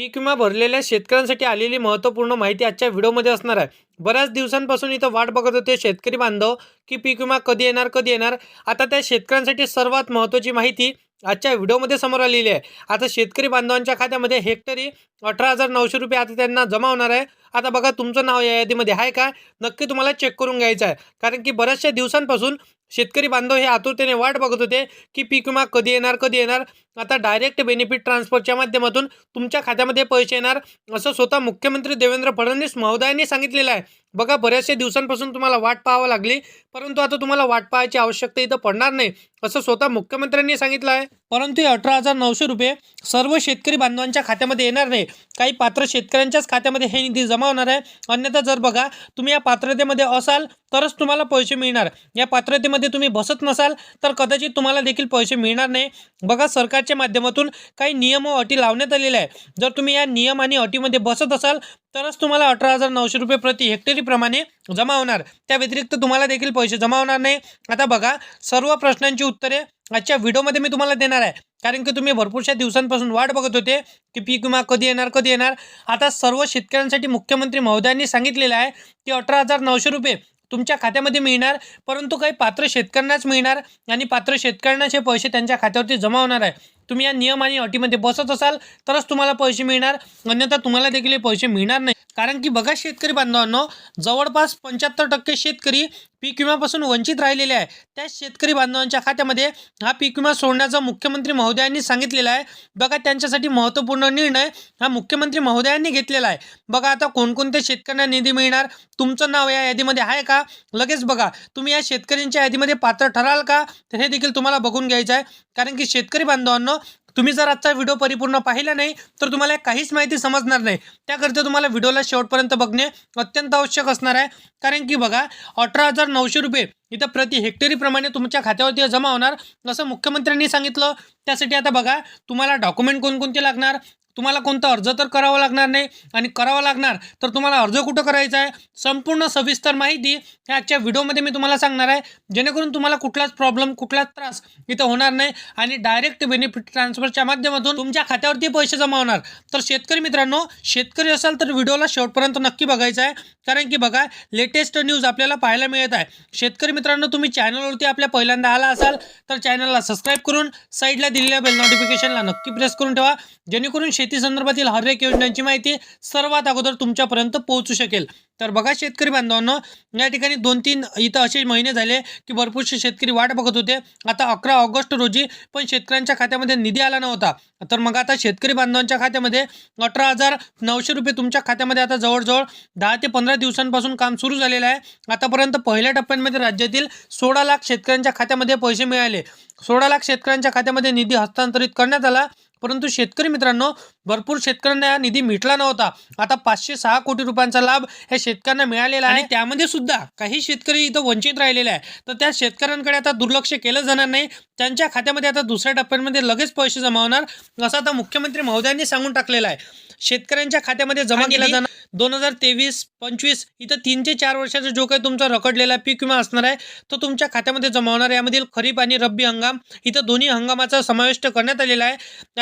पीक विमा भरलेल्या शेतकऱ्यांसाठी आलेली महत्त्वपूर्ण माहिती आजच्या व्हिडिओमध्ये असणार आहे. बऱ्याच दिवसांपासून इथं वाट बघत होते शेतकरी बांधव की पीक विमा कधी येणार कधी येणार? आता त्या शेतकऱ्यांसाठी सर्वात महत्त्वाची माहिती आजच्या व्हिडिओमध्ये समोर आलेली आहे. आता शेतकरी बांधवांच्या खात्यामध्ये हेक्टरी अठरा हजार नऊशे रुपये आता त्यांना जमा होणार आहे. आता बघा तुमचं नाव या यादीमध्ये आहे का? नक्की तुम्हाला चेक करून घ्यायचं आहे. कारण की बऱ्याचशा दिवसांपासून शेतकरी बांधव हे आतुरतेने वाट बघत होते की पीक विमा कधी येणार कधी येणार? आता डायरेक्ट बेनिफिट ट्रान्सफरच्या माध्यमातून तुमच्या खात्यामध्ये पैसे येणार असं स्वतः मुख्यमंत्री देवेंद्र फडणवीस महोदयांनी सांगितलेलं आहे. बघा बऱ्याचशा दिवसांपासून तुम्हाला वाट पाहावं लागली परंतु आता तुम्हाला वाट पाहायची आवश्यकता इथं पडणार नाही असं स्वतः मुख्यमंत्र्यांनी सांगितलं आहे. परंतु अठरा हजार नऊशे रुपये सर्व शेतकरी बांधवांच्या खात्यामध्ये येणार नाही. काही पात्र शेतकऱ्यांच्याच खात्यामध्ये हे निधी जमा होणार आहे. अन्यथा जर बघा तुम्ही या पात्रतेमध्ये असाल तरच तुम्हाला पैसे मिळणार. या पात्रतेमध्ये तुम्ही बसत नसाल तर कदाचित तुम्हाला देखील पैसे मिळणार नाही. बघा सरकारच्या माध्यमातून काही नियम व अटी लावण्यात आलेल्या आहे जर तुम्ही या नियम आणि अटीमध्ये बसत असाल तरच तुम्हाला अठरा हजार नऊशे रुपये प्रति हेक्टरीप्रमाणे जमा होणार. त्या व्यतिरिक्त तुम्हाला देखील पैसे जमा होणार नाही. आता बघा सर्व प्रश्नांची उत्तरे आजच्या व्हिडिओमध्ये मी तुम्हाला देणार आहे. कारण की तुम्ही भरपूरशा दिवसांपासून वाट बघत होते की पीक विमा कधी येणार कधी येणार. आता सर्व शेतकऱ्यांसाठी मुख्यमंत्री महोदयांनी सांगितलेलं आहे की अठरा हजार नऊशे रुपये तुमच्या खात्यामध्ये मिळणार परंतु काही पात्र शेतकऱ्यांनाच मिळणार आणि पात्र शेतकऱ्यांनाच हे पैसे त्यांच्या खात्यावरती जमा होणार आहे. तुम्ही या नियम आणि अटीमध्ये बसत असाल तरच तुम्हाला पैसे मिळणार. अन्यथा तुम्हाला देखील हे पैसे मिळणार नाही. कारण की बघा शेतकरी बांधवांनो जवळपास पंच्याहत्तर टक्के शेतकरी पीक विम्यापासून वंचित राहिलेले आहे त्या शेतकरी बांधवांच्या खात्यामध्ये हा पीक विमा सोडण्याचा मुख्यमंत्री महोदयांनी सांगितलेला आहे. बघा त्यांच्यासाठी महत्त्वपूर्ण निर्णय हा मुख्यमंत्री महोदयांनी घेतलेला आहे. बघा आता कोणकोणत्या शेतकऱ्यांना निधी मिळणार? तुमचं नाव या यादीमध्ये आहे का? लगेच बघा. तुम्ही या शेतकऱ्यांच्या यादीमध्ये पात्र ठराल का? तर हे देखील तुम्हाला बघून घ्यायचं आहे. कारण की शेतकरी बांधवांनो तुम्ही जर आजचा व्हिडिओ परिपूर्ण पाहिला नाही तर तुम्हाला काहीच माहिती समजणार नाही. त्याकरिता तुम्हाला व्हिडिओला शेवटपर्यंत बघणे अत्यंत आवश्यक असणार आहे. कारण की बघा अठरा हजार नऊशे रुपये इथं प्रति हेक्टरीप्रमाणे तुमच्या खात्यावरती जमा होणार असं मुख्यमंत्र्यांनी सांगितलं. त्यासाठी आता बघा तुम्हाला डॉक्युमेंट कोणकोणते लागणार? तुम्हाला कोणता अर्ज तर करावा लागणार नाही आणि करावा लागणार तर तुम्हाला अर्ज कुठं करायचा आहे? संपूर्ण सविस्तर माहिती ह्या आजच्या व्हिडिओमध्ये मी तुम्हाला सांगणार आहे. जेणेकरून तुम्हाला कुठलाच प्रॉब्लेम कुठलाच त्रास इथं होणार नाही आणि डायरेक्ट बेनिफिट ट्रान्सफरच्या माध्यमातून तुमच्या खात्यावरती पैसे जमा होणार. तर शेतकरी मित्रांनो शेतकरी असाल तर व्हिडिओला शेवटपर्यंत नक्की बघायचा आहे. कारण की बघा लेटेस्ट न्यूज आपल्याला पाहायला मिळत आहे. शेतकरी मित्रांनो तुम्ही चॅनलवरती आपल्या पहिल्यांदा आला असाल तर चॅनलला सबस्क्राईब करून साईडला दिलेल्या बेल नोटिफिकेशनला नक्की प्रेस करून ठेवा. जेणेकरून शेती संदर्भातील हर एक योजनांची माहिती सर्वात अगोदर तुमच्यापर्यंत पोहोचू शकेल. तर बघा शेतकरी बांधवांनो या ठिकाणी दोन तीन इथं असे महिने झाले की भरपूरसे शेतकरी वाट बघत होते. आता अकरा ऑगस्ट रोजी पण शेतकऱ्यांच्या खात्यामध्ये निधी आला नव्हता. तर मग आता शेतकरी बांधवांच्या खात्यामध्ये अठरा हजार नऊशे रुपये तुमच्या खात्यामध्ये आता जवळजवळ दहा ते पंधरा दिवसांपासून काम सुरू झालेलं आहे. आतापर्यंत पहिल्या टप्प्यांमध्ये राज्यातील सोळा लाख शेतकऱ्यांच्या खात्यामध्ये पैसे मिळाले. सोळा लाख शेतकऱ्यांच्या खात्यामध्ये निधी हस्तांतरित करण्यात आला. परंतु शेतकरी मित्रांनो भरपूर शेतकऱ्यांना निधी मिटला नव्हता. आता पाचशे सहा कोटी रुपयांचा लाभ या शेतकऱ्यांना मिळालेला आहे. त्यामध्ये सुद्धा काही शेतकरी इथं वंचित राहिलेले आहे तर त्या शेतकऱ्यांकडे आता दुर्लक्ष केलं जाणार नाही. त्यांच्या खात्यामध्ये आता दुसऱ्या टप्प्यामध्ये लगेच पैसे जमा होणार असं आता मुख्यमंत्री महोदयांनी सांगून टाकलेलं आहे. शेतकऱ्यांच्या खात्यामध्ये जमा केला जाणार दोन हजार तेवीस पंचवीस इथं तीन ते चार वर्षाचा जो काही तुमचा रखडलेला पीक विमा असणार आहे तो तुमच्या खात्यामध्ये जमा होणार. यामधील खरीप आणि रब्बी हंगाम इथं दोन्ही हंगामाचा समावेश करण्यात आलेला आहे.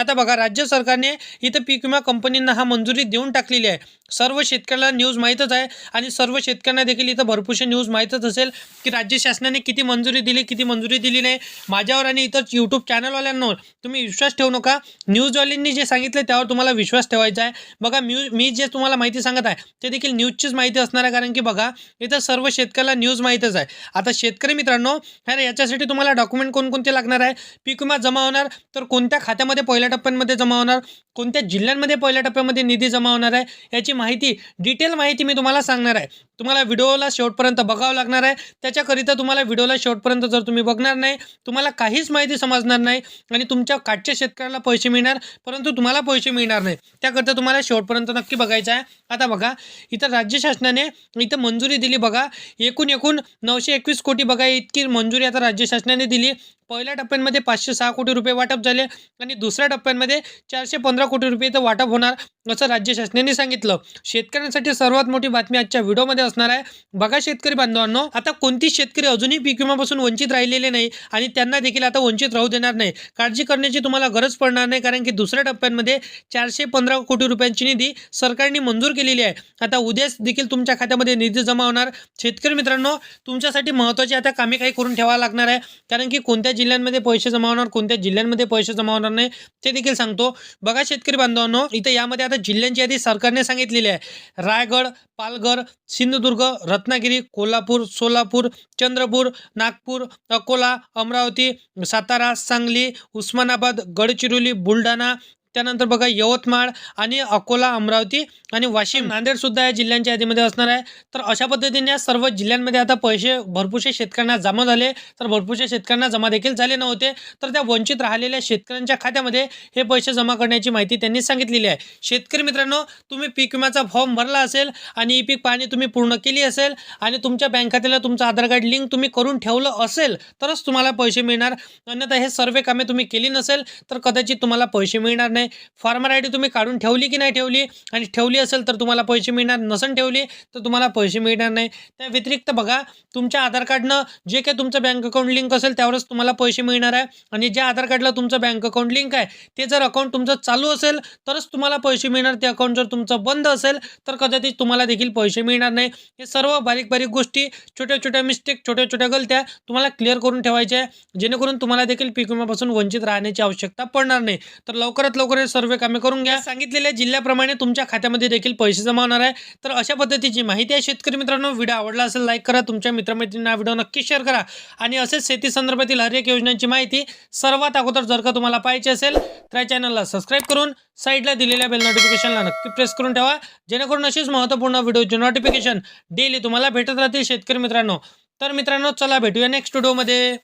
आता बघा राज्य सरकारने इथं पीक विमा कंपनींना हा मंजुरी देऊन टाकलेली आहे. सर्व शेतकऱ्याला न्यूज माहीतच आहे आणि सर्व शेतकऱ्यांना देखील इथं भरपूरशी न्यूज माहीतच असेल की राज्य शासनाने किती मंजुरी दिली किती मंजुरी दिली नाही. माझ्यावर आणि इतर यूट्यूब चॅनलवाल्यांवर तुम्ही विश्वास ठेवू नका. न्यूजवाल्यांनी जे सांगितलं त्यावर तुम्हाला विश्वास ठेवायचा आहे. बघा म्यू मी जे तुम्हाला माहिती सांगत आहे ते देखील न्यूजचीच माहिती असणार आहे. कारण की बघा इथं सर्व शेतकऱ्याला न्यूज माहीतच आहे. आता शेतकरी मित्रांनो अरे याच्यासाठी तुम्हाला डॉक्युमेंट कोणकोणते लागणार आहे? पीक विमा जमा होणार तर कोणत्या खात्यामध्ये पहिल्या टप्प्यांमध्ये जमा होणार कोणत्या जिल्ह्यांमध्ये पहिल्या टप्प्यामध्ये निधी जमा होणार आहे याची माहिती डिटेल माहिती मी तुम्हाला सांगणार आहे. तुम्हाला व्हिडिओला शेवटपर्यंत बघावं लागणार आहे. त्याच्याकरिता तुम्हाला व्हिडिओला शेवटपर्यंत जर तुम्ही बघणार नाही तुम्हाला काहीच माहिती समजणार नाही आणि तुमच्या काठच्या शेतकऱ्याला पैसे मिळणार परंतु तुम्हाला पैसे मिळणार नाही. त्याकरिता तुम्हाला शेवटपर्यंत नक्की बघायचं आहे. आता बघा इथं राज्य शासनाने इथं मंजुरी दिली बघा. एकूण एकूण नऊशे एकवीस कोटी बघा इतकी मंजुरी आता राज्य शासनाने दिली. पहिल्या टप्प्यांमध्ये पाचशे सहा कोटी रुपये वाटप झाले आणि दुसऱ्या टप्प्यांमध्ये चारशे पंधरा कोटी रुपये इथं वाटप होणार. असं राज्य शासनाने सांगितलं. शेतकऱ्यांसाठी सर्वात मोठी बातमी आजच्या व्हिडिओमध्ये असणार आहे. बघा शेतकरी बांधवांनो आता कोणतीच शेतकरी अजूनही पीक विम्यापासून वंचित राहिलेले नाही आणि त्यांना देखील आता वंचित राहू देणार नाही. काळजी करण्याची तुम्हाला गरज पडणार नाही कारण की दुसऱ्या टप्प्यांमध्ये चारशे पंधरा कोटी रुपयांची निधी सरकारने मंजूर केलेली आहे. आता उद्याच देखील तुमच्या खात्यामध्ये निधी जमा होणार. शेतकरी मित्रांनो तुमच्यासाठी महत्त्वाची आता कामे काही करून ठेवावं लागणार आहे. कारण की कोणत्या जिल्ह्यांमध्ये पैसे जमा होणार कोणत्या जिल्ह्यांमध्ये पैसे जमा होणार नाही ते देखील सांगतो. बघा शेतकरी बांधवांनो इथं यामध्ये आता जिल्ह्यांची यादी सरकारने सांगितलेली आहे. रायगड पालघर सिंधुदुर्ग रत्नागिरी कोल्हापूर सोलापूर चंद्रपूर नागपूर अकोला अमरावती सातारा सांगली उस्मानाबाद गडचिरोली बुलढाणा त्यानंतर बघा यवतमाळ आणि अकोला अमरावती आणि वाशिम नांदेड सुद्धा या जिल्ह्यांच्या यादीमध्ये असणार आहे. तर अशा पद्धतीने या सर्व जिल्ह्यांमध्ये आता पैसे भरपूरशे शेतकऱ्यांना जमा झाले. तर भरपूरशे शेतकऱ्यांना जमा देखील झाले नव्हते. तर त्या वंचित राहिलेल्या शेतकऱ्यांच्या खात्यामध्ये हे पैसे जमा करण्याची माहिती त्यांनी सांगितलेली आहे. शेतकरी मित्रांनो तुम्ही पीक विम्याचा फॉर्म भरला असेल आणि ई पीक पाहणी तुम्ही पूर्ण केली असेल आणि तुमच्या बँक खात्याला तुमचं आधार कार्ड लिंक तुम्ही करून ठेवलं असेल तरच तुम्हाला पैसे मिळणार. अन्यथा हे सर्व कामे तुम्ही केली नसेल तर कदाचित तुम्हाला पैसे मिळणार नाही. फार्मर आय डी तुम्ही काढून ठेवली की नाही ठेवली? आणि ठेवली असेल तर तुम्हाला पैसे मिळणार नसेल ठेवली तर तुम्हाला पैसे मिळणार नाही. त्या व्यतिरिक्त बघा तुमच्या आधार कार्डनं जे काही तुमचं बँक अकाउंट लिंक असेल त्यावरच तुम्हाला पैसे मिळणार आहे. आणि ज्या आधार कार्डला तुमचं बँक अकाउंट लिंक आहे ते जर अकाउंट तुमचं चालू असेल तरच तुम्हाला पैसे मिळणार. ते अकाउंट जर तुमचं बंद असेल तर कदाचित तुम्हाला देखील पैसे मिळणार नाही. हे सर्व बारीक बारीक गोष्टी छोट्या छोट्या मिस्टेक छोट्या छोट्या गलत्या तुम्हाला क्लिअर करून ठेवायच्या आहे. जेणेकरून तुम्हाला देखील पीक विम्यापासून वंचित राहण्याची आवश्यकता पडणार नाही. तर लवकरात लवकर हे सर्वे कामे करून घ्या. सांगितलेल्या जिल्ह्याप्रमाणे तुमच्या खात्यामध्ये देखील पैसे जमा होणार आहे. तर अशा पद्धतीची माहिती आहे शेतकरी मित्रांनो व्हिडिओ आवडला असेल लाईक करा. तुमच्या मित्रमैत्रिणींना व्हिडिओ नक्की शेअर करा. आणि असेच शेती संदर्भातील हर एक योजनांची माहिती सर्वात अगोदर जर का तुम्हाला पाहिजे असेल तर या चॅनलला सबस्क्राईब करून साईडला दिलेल्या बेल नोटिफिकेशनला नक्की प्रेस करून ठेवा. जेणेकरून अशीच महत्त्वपूर्ण व्हिडिओचे नोटिफिकेशन डेली तुम्हाला भेटत राहतील शेतकरी मित्रांनो. तर मित्रांनो चला भेटूया नेक्स्ट व्हिडिओमध्ये